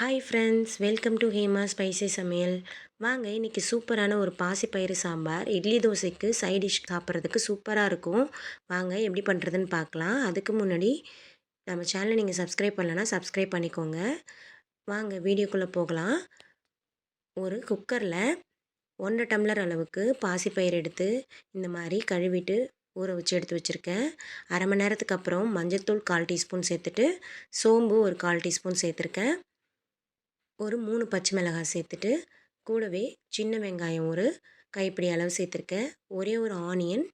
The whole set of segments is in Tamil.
Hi friends welcome to Hema spicy சமையல் வாங்க இன்றைக்கி சூப்பரான ஒரு பாசிப்பயிறு சாம்பார். இட்லி தோசைக்கு சைட் டிஷ் சாப்பிட்றதுக்கு சூப்பராக இருக்கும். வாங்க எப்படி பண்ணுறதுன்னு பார்க்கலாம். அதுக்கு முன்னாடி நம்ம சேனலை நீங்கள் சப்ஸ்கிரைப் பண்ணலன்னா சப்ஸ்கிரைப் பண்ணிக்கோங்க. வாங்க வீடியோக்குள்ளே போகலாம். ஒரு குக்கரில் ஒன்றரை டம்ளர் அளவுக்கு பாசிப்பயிறு எடுத்து இந்த மாதிரி கழுவிட்டு ஊற வச்சு எடுத்து வச்சுருக்கேன். அரை மணி நேரத்துக்கு அப்புறம் மஞ்சள்தூள் கால் டீஸ்பூன் சேர்த்துட்டு சோம்பு ஒரு கால் டீஸ்பூன் சேர்த்துருக்கேன். ஒரு மூணு பச்சை மிளகாய் சேர்த்துட்டு கூடவே சின்ன வெங்காயம் ஒரு கைப்பிடி அளவு சேர்த்துருக்கேன். ஒரே ஒரு ஆனியன்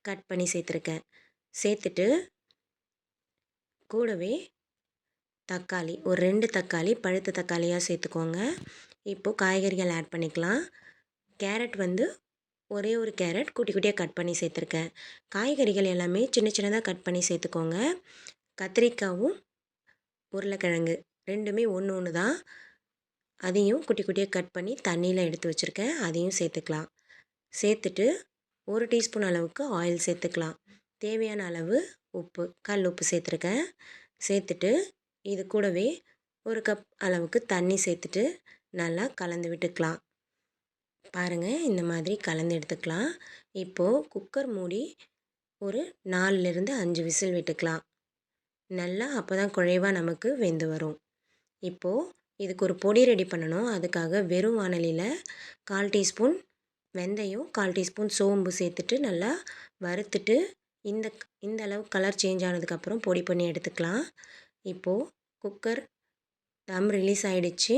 கட் பண்ணி சேர்த்துருக்கேன். சேர்த்துட்டு கூடவே தக்காளி ஒரு ரெண்டு தக்காளி பழுத்த தக்காளியாக சேர்த்துக்கோங்க. இப்போது காய்கறிகள் ஆட் பண்ணிக்கலாம். கேரட் வந்து ஒரே ஒரு கேரட் குட்டி குட்டியாக கட் பண்ணி சேர்த்துருக்கேன். காய்கறிகள் எல்லாமே சின்ன சின்னதாக கட் பண்ணி சேர்த்துக்கோங்க. கத்திரிக்காவும் உருளைக்கிழங்கு ரெண்டுமே ஒன்று ஒன்று தான் அதையும் குட்டி குட்டியாக கட் பண்ணி தண்ணியில் எடுத்து வச்சுருக்கேன். அதையும் சேர்த்துக்கலாம். சேர்த்துட்டு ஒரு டீஸ்பூன் அளவுக்கு ஆயில் சேர்த்துக்கலாம். தேவையான அளவு உப்பு கல் உப்பு சேர்த்துருக்கேன். சேர்த்துட்டு இது கூடவே ஒரு கப் அளவுக்கு தண்ணி சேர்த்துட்டு நல்லா கலந்து விட்டுக்கலாம். பாருங்கள் இந்த மாதிரி கலந்து எடுத்துக்கலாம். இப்போது குக்கர் மூடி ஒரு நாலுலேருந்து அஞ்சு விசில் விட்டுக்கலாம். நல்லா அப்போ தான் குழைவாக நமக்கு வெந்து வரும். இப்போது இதுக்கு ஒரு பொடி ரெடி பண்ணணும். அதுக்காக வெறும் வானலியில் கால் டீஸ்பூன் வெந்தயம் கால் டீஸ்பூன் சோம்பு சேர்த்துட்டு நல்லா வறுத்துட்டு இந்த இந்த அளவு கலர் சேஞ்ச் ஆனதுக்கப்புறம் பொடி பண்ணி எடுத்துக்கலாம். இப்போது குக்கர் தம் ரிலீஸ் ஆகிடுச்சு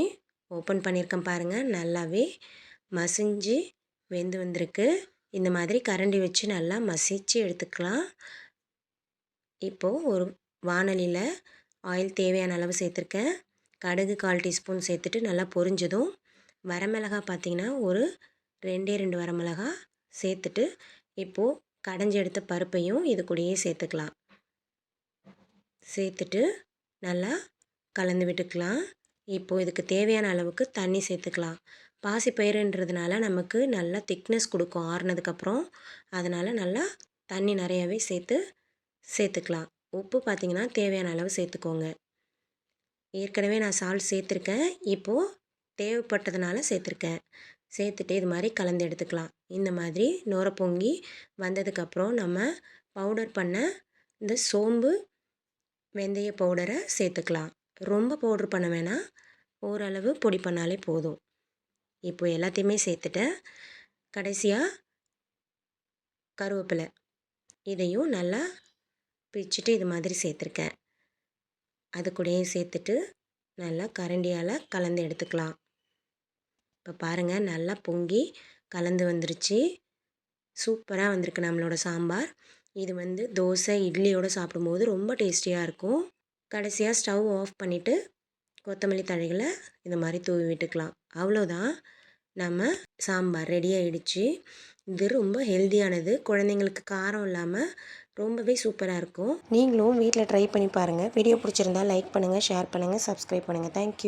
ஓப்பன் பண்ணியிருக்கேன் பாருங்கள் நல்லாவே மசிஞ்சு வெந்து வந்திருக்கு. இந்த மாதிரி கரண்டி வச்சு நல்லா மசிச்சு எடுத்துக்கலாம். இப்போது ஒரு வானலியில் ஆயில் தேவையான அளவு சேர்த்துருக்கேன். கடுகு கால் டீஸ்பூன் சேர்த்துட்டு நல்லா பொரிஞ்சதும் வரமிளகா பார்த்திங்கன்னா ஒரு ரெண்டே ரெண்டு வரமிளகா சேர்த்துட்டு இப்போது கடைஞ்சி எடுத்த பருப்பையும் இது கூடயே சேர்த்துக்கலாம். சேர்த்துட்டு நல்லா கலந்து விட்டுக்கலாம். இப்போது இதுக்கு தேவையான அளவுக்கு தண்ணி சேர்த்துக்கலாம். பாசி பயிருன்றதுனால நமக்கு நல்லா திக்னஸ் கொடுக்கும் ஆறுனதுக்கப்புறம். அதனால் நல்லா தண்ணி நிறையாவே சேர்த்து சேர்த்துக்கலாம். உப்பு பார்த்திங்கன்னா தேவையான அளவு சேர்த்துக்கோங்க. ஏற்கனவே நான் சால்ட் சேர்த்துருக்கேன். இப்போது தேவைப்பட்டதுனால சேர்த்துருக்கேன். சேர்த்துட்டு இது மாதிரி கலந்து எடுத்துக்கலாம். இந்த மாதிரி நுர பொங்கி வந்ததுக்கப்புறம் நம்ம பவுடர் பண்ண இந்த சோம்பு வெந்தய பவுடரை சேர்த்துக்கலாம். ரொம்ப பவுட்ரு பண்ண வேணாம். ஓரளவு பொடி பண்ணாலே போதும். இப்போ எல்லாத்தையுமே சேர்த்துட்டேன். கடைசியாக கருவேப்பிலை. இதையும் நல்லா பிரிச்சுட்டு இது மாதிரி சேர்த்துருக்கேன். அது கூடயே சேர்த்துட்டு நல்லா கரண்டியால் கலந்து எடுத்துக்கலாம். இப்போ பாருங்கள் நல்லா பொங்கி கலந்து வந்துருச்சு. சூப்பராக வந்திருக்கு நம்மளோட சாம்பார். இது வந்து தோசை இட்லியோடு சாப்பிடும்போது ரொம்ப டேஸ்டியாக இருக்கும். கடைசியாக ஸ்டவ் ஆஃப் பண்ணிவிட்டு கொத்தமல்லி தழைகளை இந்த மாதிரி தூவி விட்டுக்கலாம். அவ்வளோதான். நம்ம சாம்பார் ரெடி ஆகிடுச்சு இது ரொம்ப ஹெல்த்தியானது குழந்தைங்களுக்கு காரம் இல்லாமல் ரொம்பவே சூப்பராக இருக்கும். நீங்களும் வீட்டில் ட்ரை பண்ணி பாருங்கள் வீடியோ பிடிச்சிருந்தா லைக் பண்ணுங்கள் ஷேர் பண்ணுங்கள் சப்ஸ்கிரைப் பண்ணுங்கள் தேங்க்யூ